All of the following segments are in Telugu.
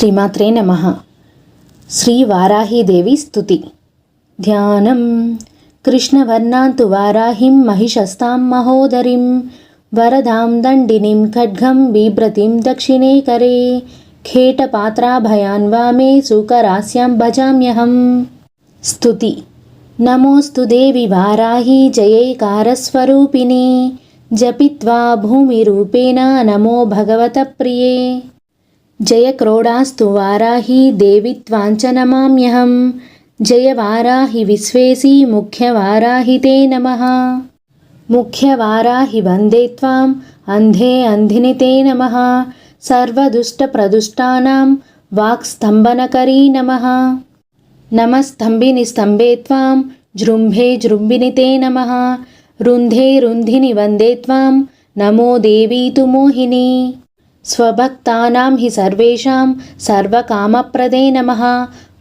శ్రీమాత్రే నమ. శ్రీ వారాహీదేవి స్థుతి ధ్యానం. కృష్ణవర్ణాంతు వారాహిం మహిషస్తాం మహోదరిం. వరదాం దండినిం ఖడ్గం బిభ్రతిం దక్షిణే కరే. ఖేటపాత్రాభయాన్ వామే సుకరాస్యాం భజామ్యహం. స్థుతి నమోస్తు దేవి వారాహి జయైకారస్వరూపిణి. జపిత్వా భూమిరూపేణ నమో భగవత ప్రియే. జయ క్రోడాస్తు వారాహి దేవి త్వాంచనమామ్యహం. జయ వారాహి విశ్వేసి ముఖ్య వారాహి తే నమ. ముఖ్య వారాహి వందే త్వాం అంధే అంధిని తే నమ. సర్వదుష్టప్రదుష్టానాం వాక్స్తంభనకరీ నమ. నమస్తంభిని స్తంభే త్వాం జృంభే జృంభిని తే నమ. రుంధే రుంధిని వందే త్వాం నమో దేవీ తు మోహిని. స్వభక్తానాం హి సర్వేషాం సర్వకామప్రదే నమ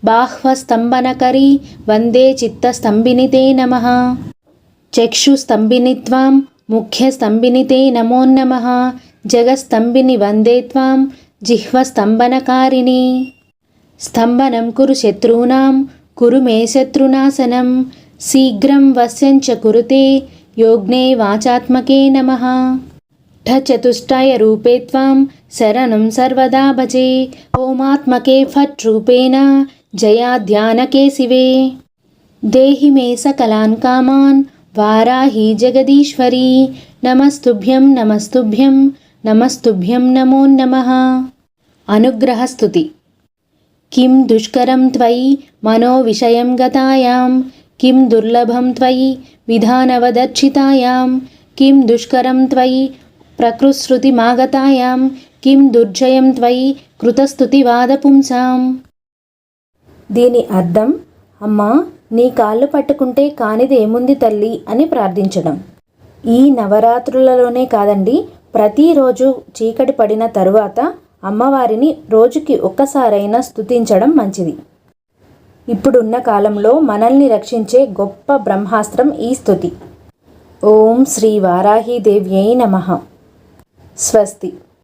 బాహ్వస్తంభనకరీ వందే చిత్తస్తంభినితే నమ చక్షుస్తంభిని త్వాం ముఖ్యస్తంభిని నమో నమ జగస్తంభిని వందే త్వాం జిహ్వస్తంభనకారిణి స్తంభనం కురు శత్రూనాం కురు మే శత్రునాశనం శీఘ్రం వశ్యంచ కురుతే యోగ్నే వాచాత్మకే నమః అర్ధచతుష్టయ రూపే త్వం శరణం సర్వదా భజే. ఓమాత్మకే ఫట్ రూపేణ జయాధ్యానకే శివే. దేహి మే సకలాన్ కామాన్ వారాహి జగదీశ్వరీ. నమస్తుభ్యం నమస్తుభ్యం నమస్తుభ్యం నమో నమ. అనుగ్రహస్తుతి కిం దుష్కరం త్వయి మనో విషయం గతాయాం కిం దుర్లభం త్వయి విధానవదర్చితాయాం కిం దుష్కరం త్వయి ప్రకృశ్రుతిమాగతాయాం కిం దుర్జయం త్వయి కృతస్థుతివాదపుంసాం దీని అర్థం అమ్మా నీ కాళ్ళు పట్టుకుంటే కానిది ఏముంది తల్లి అని ప్రార్థించడం. ఈ నవరాత్రులలోనే కాదండి ప్రతిరోజు చీకటి పడిన తరువాత అమ్మవారిని రోజుకి ఒక్కసారైనా స్థుతించడం మంచిది. ఇప్పుడున్న కాలంలో మనల్ని రక్షించే గొప్ప బ్రహ్మాస్త్రం ఈ స్థుతి ఓం శ్రీ వారాహీదేవ్యై నమః. स्वस्ति।